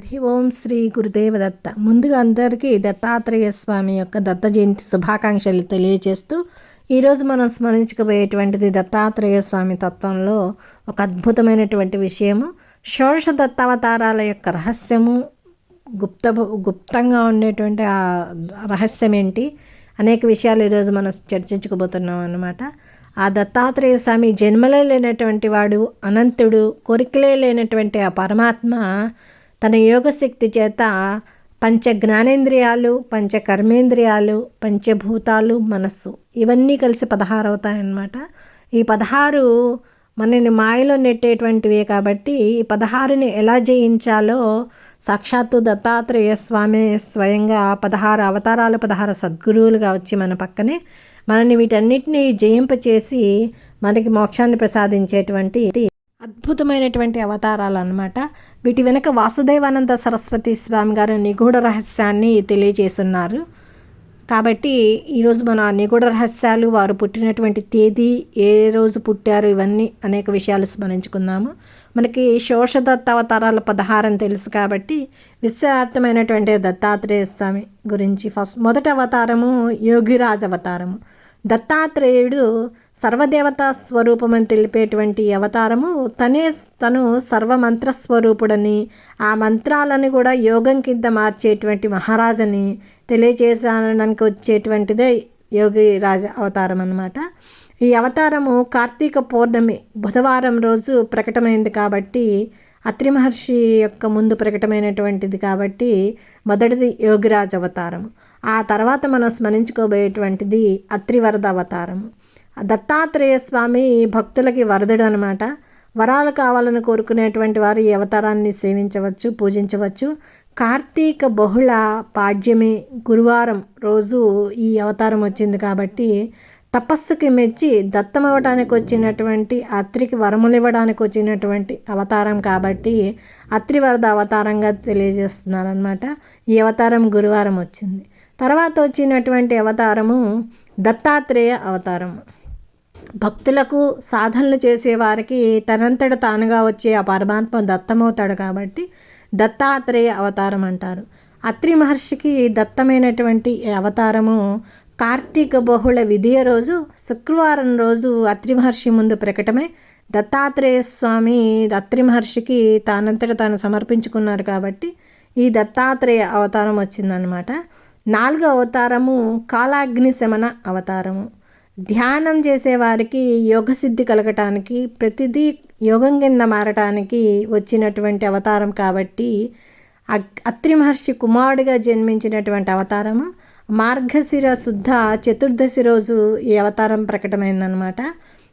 హరి ఓం శ్రీ గురుదేవ దత్త. ముందుగా అందరికీ దత్తాత్రేయ స్వామి యొక్క దత్త జయంతి శుభాకాంక్షలు తెలియజేస్తూ ఈరోజు మనం స్మరించుకుపోయేటువంటిది దత్తాత్రేయ స్వామి తత్వంలో ఒక అద్భుతమైనటువంటి విషయము. షోడశ దత్తావతారాల యొక్క రహస్యము గుప్త గుప్తంగా ఉండేటువంటి ఆ రహస్యం ఏంటి అనేక విషయాలు ఈరోజు మనం చర్చించుకోబోతున్నాం అన్నమాట. ఆ దత్తాత్రేయ స్వామి జన్మలే లేనటువంటి వాడు అనంతుడు కోరికలే లేనటువంటి ఆ పరమాత్మ తన యోగశక్తి చేత పంచ జ్ఞానేంద్రియాలు పంచ కర్మేంద్రియాలు పంచభూతాలు మనస్సు ఇవన్నీ కలిసి పదహారు అవుతాయన్నమాట ఈ పదహారు మనని మాయలో నెట్టేటువంటివే కాబట్టి ఈ పదహారుని ఎలా జయించాలో సాక్షాత్తు దత్తాత్రేయ స్వామి స్వయంగా పదహారు అవతారాలు పదహారు సద్గురువులుగా వచ్చి మన పక్కనే మనని వీటన్నిటిని జయింపచేసి మనకి మోక్షాన్ని ప్రసాదించేటువంటి అద్భుతమైనటువంటి అవతారాలు అన్నమాట వీటి వెనుక వాసుదేవానంద సరస్వతి స్వామి గారు నిగూఢ రహస్యాన్ని తెలియజేస్తున్నారు. కాబట్టి ఈరోజు మన నిగూఢ రహస్యాలు వారు పుట్టినటువంటి తేదీ ఏ రోజు పుట్టారు ఇవన్నీ అనేక విషయాలు స్మరించుకుందాము. మనకి శోష దత్త అవతారాల పదహారం తెలుసు కాబట్టి విశ్వవ్యాప్తమైనటువంటి దత్తాత్రేయ స్వామి గురించి ఫస్ట్ మొదటి అవతారము యోగిరాజ్ అవతారము. దత్తాత్రేయుడు సర్వదేవతా స్వరూపమని తెలిపేటువంటి అవతారము తనే తను సర్వమంత్ర స్వరూపుడని ఆ మంత్రాలను కూడా యోగం కింద మార్చేటువంటి మహారాజని తెలియజేసానికి వచ్చేటువంటిదే యోగి రాజ అవతారం అన్నమాట ఈ అవతారము కార్తీక పౌర్ణమి బుధవారం రోజు ప్రకటమైంది కాబట్టి అత్రి మహర్షి యొక్క ముందు ప్రకటమైనటువంటిది కాబట్టి మొదటిది యోగిరాజ్ అవతారం ఆ తర్వాత మనం స్మరించుకోబోయేటువంటిది అత్రివరద అవతారం దత్తాత్రేయ స్వామి భక్తులకి వరదుడు అనమాట వరాలు కావాలని కోరుకునేటువంటి వారు ఈ అవతారాన్ని సేవించవచ్చు పూజించవచ్చు. కార్తీక బహుళ పాడ్యమి గురువారం రోజు ఈ అవతారం వచ్చింది కాబట్టి తపస్సుకి మెచ్చి దత్తమవడానికి వచ్చినటువంటి అత్రికి వరములు ఇవ్వడానికి వచ్చినటువంటి అవతారం కాబట్టి అత్రివరద అవతారంగా తెలియజేస్తున్నారనమాట ఈ అవతారం గురువారం వచ్చింది. తర్వాత వచ్చినటువంటి అవతారము దత్తాత్రేయ అవతారం. భక్తులకు సాధనలు చేసేవారికి తనంతట తానుగా వచ్చే ఆ పరమాత్మ దత్తమవుతాడు కాబట్టి దత్తాత్రేయ అవతారం అంటారు. అత్రి మహర్షికి దత్తమైనటువంటి అవతారము కార్తీక బహుళ విధియ రోజు శుక్రవారం రోజు అత్రి మహర్షి ముందు ప్రకటమే. దత్తాత్రేయ స్వామి అత్రి మహర్షికి తానంతట తాను సమర్పించుకున్నారు కాబట్టి ఈ దత్తాత్రేయ అవతారం వచ్చిందనమాట నాలుగో అవతారము కాలాగ్ని శమన అవతారము. ధ్యానం చేసేవారికి యోగసిద్ధి కలగటానికి ప్రతిదీ యోగం కింద మారటానికి వచ్చినటువంటి అవతారం కాబట్టి అత్రి మహర్షి కుమారుడిగా జన్మించినటువంటి అవతారము. మార్గశిర శుద్ధ చతుర్దశి రోజు ఈ అవతారం ప్రకటమైందనమాట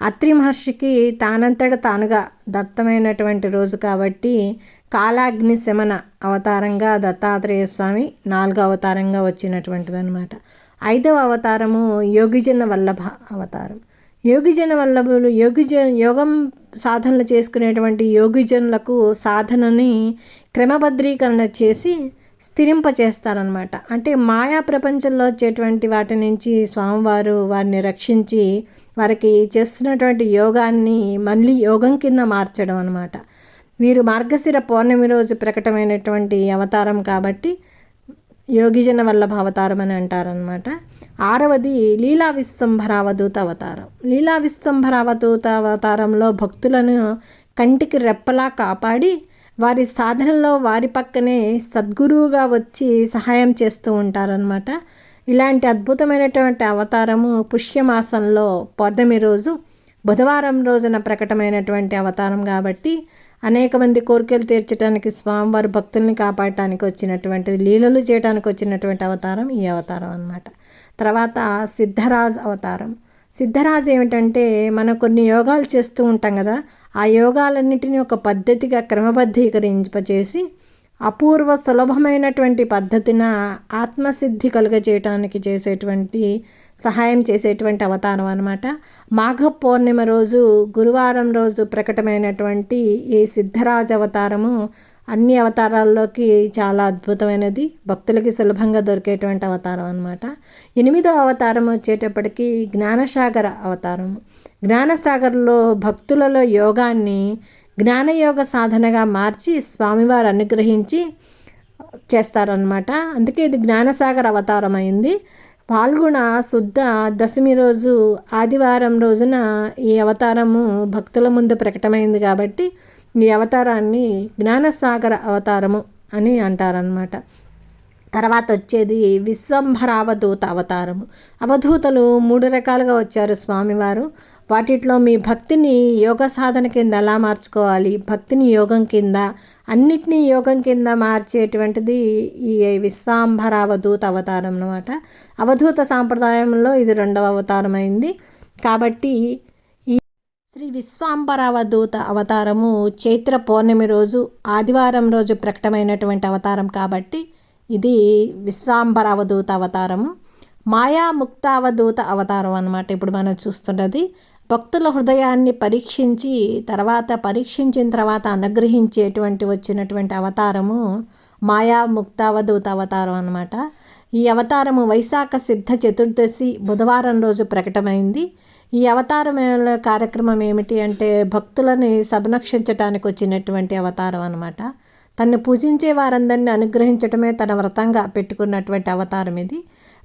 అత్రి మహర్షికి తానంతట తానుగా దత్తమైనటువంటి రోజు కాబట్టి కాలాగ్ని శమన అవతారంగా దత్తాత్రేయ స్వామి నాలుగో అవతారంగా వచ్చినటువంటిదనమాట ఐదవ అవతారము యోగిజన వల్లభ అవతారం. యోగిజన వల్లభులు యోగిజన యోగం సాధనలు చేసుకునేటువంటి యోగిజనులకు సాధనని క్రమబద్ధీకరణ చేసి స్థిరింపచేస్తారనమాట అంటే మాయా ప్రపంచంలో వచ్చేటువంటి వాటి నుంచి స్వామివారు వారిని రక్షించి వారికి చేస్తున్నటువంటి యోగాన్ని మళ్ళీ యోగం కింద మార్చడం అనమాట వీరు మార్గశిర పౌర్ణమి రోజు ప్రకటమైనటువంటి అవతారం కాబట్టి యోగిజన వల్లభ అవతారం అని అంటారనమాట ఆరవది లీలా విశ్వంభరావధూత అవతారం. లీలా విశ్వంభరావధూత అవతారంలో భక్తులను కంటికి రెప్పలా కాపాడి వారి సాధనలో వారి పక్కనే సద్గురువుగా వచ్చి సహాయం చేస్తూ ఉంటారనమాట ఇలాంటి అద్భుతమైనటువంటి అవతారము పుష్యమాసంలో పౌర్ణమి రోజు బుధవారం రోజున ప్రకటమైనటువంటి అవతారం కాబట్టి అనేక మంది కోరికలు తీర్చడానికి స్వామివారి భక్తుల్ని కాపాడటానికి వచ్చినటువంటి లీలలు చేయడానికి వచ్చినటువంటి అవతారం ఈ అవతారం అనమాట తర్వాత సిద్ధరాజ్ అవతారం. సిద్ధరాజు ఏమిటంటే మనం కొన్ని యోగాలు చేస్తూ ఉంటాం కదా ఆ యోగాలన్నిటిని ఒక పద్ధతిగా క్రమబద్ధీకరింపచేసి అపూర్వ సులభమైనటువంటి పద్ధతిన ఆత్మసిద్ధి కలుగజేయటానికి చేసేటువంటి సహాయం చేసేటువంటి అవతారం అనమాట మాఘ పౌర్ణిమ రోజు గురువారం రోజు ప్రకటమైనటువంటి ఈ సిద్ధరాజ అవతారము అన్ని అవతారాల్లోకి చాలా అద్భుతమైనది. భక్తులకి సులభంగా దొరికేటువంటి అవతారం అనమాట ఎనిమిదో అవతారం వచ్చేటప్పటికి జ్ఞానసాగర అవతారం. జ్ఞానసాగర్లో భక్తులలో యోగాన్ని జ్ఞానయోగ సాధనగా మార్చి స్వామివారు అనుగ్రహించి చేస్తారనమాట అందుకే ఇది జ్ఞానసాగర్ అవతారం అయింది. పాల్గొన శుద్ధ దశమి రోజు ఆదివారం రోజున ఈ అవతారము భక్తుల ముందు ప్రకటమైంది కాబట్టి ఈ అవతారాన్ని జ్ఞానసాగర అవతారము అని అంటారనమాట తర్వాత వచ్చేది విశ్వంభరావధూత అవతారము. అవధూతలు మూడు రకాలుగా వచ్చారు స్వామివారు. వాటిట్లో మీ భక్తిని యోగ సాధన కింద ఎలా మార్చుకోవాలి? భక్తిని యోగం కింద అన్నిటినీ యోగం కింద మార్చేటువంటిది ఈ విశ్వాంభర అవధూత అవతారం అనమాట అవధూత సాంప్రదాయంలో ఇది రెండవ అవతారం అయింది కాబట్టి శ్రీ విశ్వాంబరావ దూత అవతారము చైత్ర పౌర్ణమి రోజు ఆదివారం రోజు ప్రకటమైనటువంటి అవతారం కాబట్టి ఇది విశ్వాంబరావ దూత అవతారము. మాయా ముక్తావధూత అవతారం అనమాట ఇప్పుడు మనం చూస్తున్నది. భక్తుల హృదయాన్ని పరీక్షించి తర్వాత పరీక్షించిన తర్వాత అనుగ్రహించేటువంటి వచ్చినటువంటి అవతారము మాయా ముక్తావధూత అవతారం అనమాట ఈ అవతారము వైశాఖ సిద్ధ చతుర్దశి బుధవారం రోజు ప్రకటమైంది. ఈ అవతారం కార్యక్రమం ఏమిటి అంటే భక్తులని సంరక్షించడానికి వచ్చినటువంటి అవతారం అనమాట తను పూజించే వారందరినీ అనుగ్రహించడమే తన వ్రతంగా పెట్టుకున్నటువంటి అవతారం ఇది.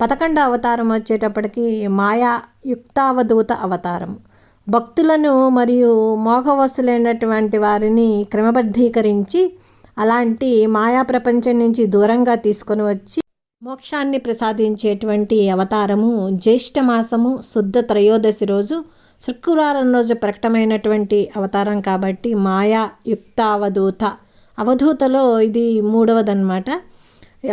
పదకొండ అవతారం వచ్చేటప్పటికి మాయా యుక్తావధూత అవతారం. భక్తులను మరియు మోహవసులైనటువంటి వారిని క్రమబద్ధీకరించి అలాంటి మాయా ప్రపంచం నుంచి దూరంగా తీసుకొని వచ్చి మోక్షాన్ని ప్రసాదించేటువంటి అవతారము జ్యేష్ఠ మాసము శుద్ధ త్రయోదశి రోజు. శుక్రవారం రోజు ప్రకటమైనటువంటి అవతారం కాబట్టి మాయా యుక్తావధూత. అవధూతలో ఇది మూడవదన్నమాట.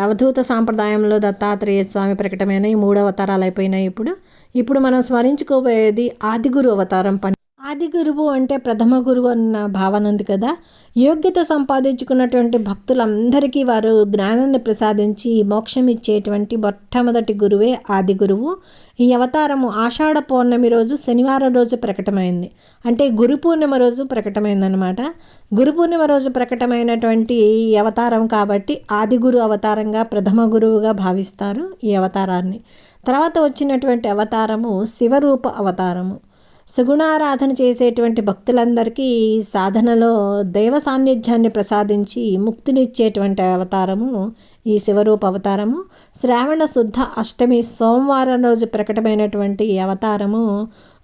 అవధూత సాంప్రదాయంలో దత్తాత్రేయ స్వామి ప్రకటమైన ఈ మూడు అవతారాలు అయిపోయినాయి ఇప్పుడు. ఇప్పుడు మనం స్మరించుకోబోయేది ఆదిగురు అవతారం పని ఆది గురువు అంటే ప్రథమ గురువు అన్న భావన ఉంది కదా. యోగ్యత సంపాదించుకున్నటువంటి భక్తులందరికీ వారు జ్ఞానాన్ని ప్రసాదించి మోక్షం ఇచ్చేటువంటి మొట్టమొదటి గురువే ఆది గురువు. ఈ అవతారము ఆషాఢ పౌర్ణమి రోజు శనివారం రోజు ప్రకటమైంది. అంటే గురు పూర్ణిమ రోజు ప్రకటమైందనమాట గురు పూర్ణిమ రోజు ప్రకటమైనటువంటి ఈ అవతారం కాబట్టి ఆది గురు అవతారంగా ప్రథమ గురువుగా భావిస్తారు ఈ అవతారాన్ని. తర్వాత వచ్చినటువంటి అవతారము శివరూప అవతారము. సుగుణారాధన చేసేటువంటి భక్తులందరికీ సాధనలో దైవ సాన్నిధ్యాన్ని ప్రసాదించి ముక్తినిచ్చేటువంటి అవతారము ఈ శివరూప అవతారము శ్రావణ శుద్ధ అష్టమి సోమవారం రోజు ప్రకటమైనటువంటి ఈ అవతారము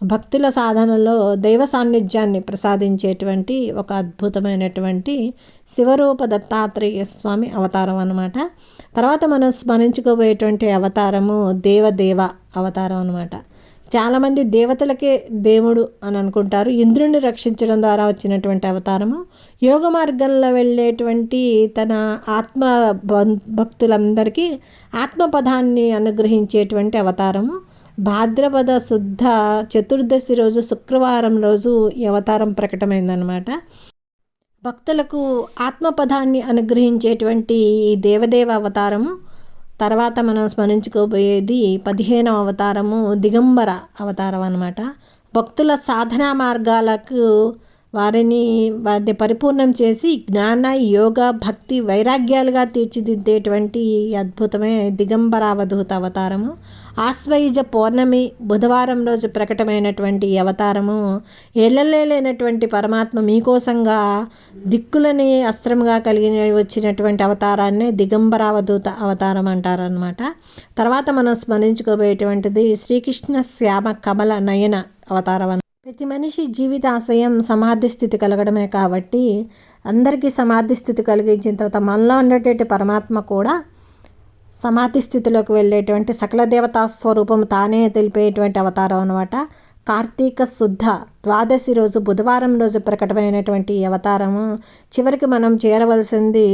భక్తుల సాధనలో దైవ సాన్నిధ్యాన్ని ప్రసాదించేటువంటి ఒక అద్భుతమైనటువంటి శివరూప దత్తాత్రేయ స్వామి అవతారం అనమాట తర్వాత మనం స్మరించుకోబోయేటువంటి అవతారము దేవదేవ అవతారం అనమాట చాలామంది దేవతలకే దేవుడు అని అనుకుంటారు. ఇంద్రుణ్ణి రక్షించడం ద్వారా వచ్చినటువంటి అవతారము. యోగ మార్గంలో వెళ్ళేటువంటి తన ఆత్మ భక్తులందరికీ ఆత్మపదాన్ని అనుగ్రహించేటువంటి అవతారము. భాద్రపద శుద్ధ చతుర్దశి రోజు శుక్రవారం రోజు ఈ అవతారం ప్రకటమైందనమాట భక్తులకు ఆత్మపదాన్ని అనుగ్రహించేటువంటి దేవదేవ అవతారము. తర్వాత మనం స్మరించుకోబోయేది పదిహేనవ అవతారము దిగంబర అవతారం అనమాట భక్తుల సాధనా మార్గాలకు వారిని వారిని పరిపూర్ణం చేసి జ్ఞాన యోగ భక్తి వైరాగ్యాలుగా తీర్చిదిద్దేటువంటి అద్భుతమే దిగంబరావధూత అవతారము. ఆశ్వయుజ పౌర్ణమి బుధవారం రోజు ప్రకటమైనటువంటి అవతారము. ఎల్లలేనటువంటి పరమాత్మ మీకోసంగా దిక్కులని అస్త్రముగా కలిగిన వచ్చినటువంటి అవతారాన్ని దిగంబరావధూత అవతారం అంటారనమాట తర్వాత మనం స్మరించుకోబోయేటువంటిది శ్రీకృష్ణ శ్యామ కమల నయన అవతారం ప్రతి మనిషి జీవిత ఆశయం సమాధి స్థితి కలగడమే కాబట్టి అందరికీ సమాధి స్థితి కలిగించిన తర్వాత మనలో ఉండేటువంటి పరమాత్మ కూడా సమాధి స్థితిలోకి వెళ్ళేటువంటి సకల దేవతా స్వరూపం తానే తెలిపేటువంటి అవతారం అనమాట కార్తీక శుద్ధ ద్వాదశి రోజు బుధవారం రోజు ప్రకటమైనటువంటి అవతారము. చివరికి మనం చేరవలసింది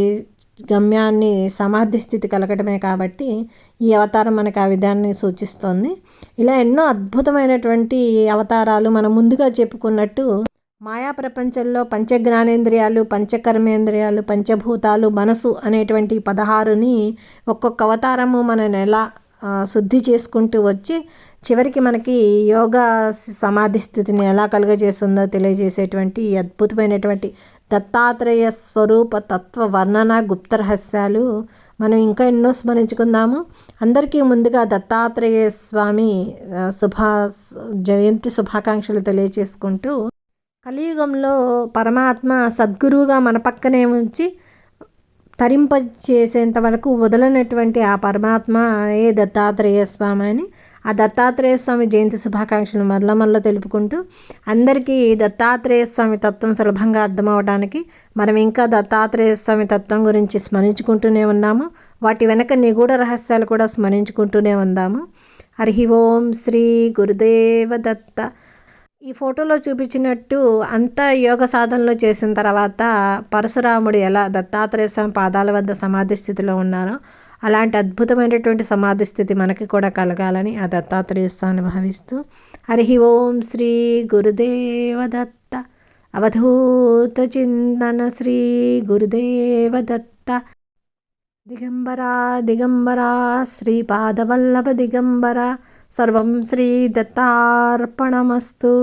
గమ్యాన్ని సమాధి స్థితి కలగడమే కాబట్టి ఈ అవతారం మనకు ఆ విధాన్ని సూచిస్తుంది. ఇలా ఎన్నో అద్భుతమైనటువంటి అవతారాలు మనం ముందుగా చెప్పుకున్నట్టు మాయా ప్రపంచంలో పంచజ్ఞానేంద్రియాలు పంచకర్మేంద్రియాలు పంచభూతాలు మనసు అనేటువంటి పదహారుని ఒక్కొక్క అవతారము మనం ఎలా శుద్ధి చేసుకుంటూ వచ్చి చివరికి మనకి యోగా సమాధి స్థితిని ఎలా కలుగజేస్తుందో తెలియజేసేటువంటి అద్భుతమైనటువంటి దత్తాత్రేయ స్వరూప తత్వ వర్ణన గుప్త రహస్యాలు మనం ఇంకా ఎన్నో స్మరించుకుందాము. అందరికీ ముందుగా దత్తాత్రేయ స్వామి శుభా జయంతి శుభాకాంక్షలు తెలియజేసుకుంటూ కలియుగంలో పరమాత్మ సద్గురువుగా మన పక్కనే ఉంచి తరింప చేసేంత వరకు వదలనటువంటి ఆ పరమాత్మ ఏ దత్తాత్రేయ స్వామి అని ఆ దత్తాత్రేయ స్వామి జయంతి శుభాకాంక్షలు మరల మరల తెలుపుకుంటూ అందరికీ దత్తాత్రేయ స్వామి తత్వం సులభంగా అర్థమవడానికి మనం ఇంకా దత్తాత్రేయ స్వామి తత్వం గురించి స్మరించుకుంటూనే ఉన్నాము. వాటి వెనక నిగూఢ రహస్యాలు కూడా స్మరించుకుంటూనే ఉందాము. హరి ఓం శ్రీ గురుదేవ దత్త. ఈ ఫోటోలో చూపించినట్టు అంతా యోగ సాధనలో చేసిన తర్వాత పరశురాముడు ఎలా దత్తాత్రేయ స్వామి పాదాల వద్ద సమాధి స్థితిలో ఉన్నారో అలాంటి అద్భుతమైనటువంటి సమాధి స్థితి మనకి కూడా కలగాలని ఆ దత్తాత్రేయ స్వామిని భావిస్తూ హరి ఓం శ్రీ గురుదేవ దత్త అవధూత చింతన శ్రీ గురుదేవ దత్త దిగంబరా దిగంబరా శ్రీపాదవల్లభ దిగంబర సర్వం శ్రీ దత్తార్పణమస్తు.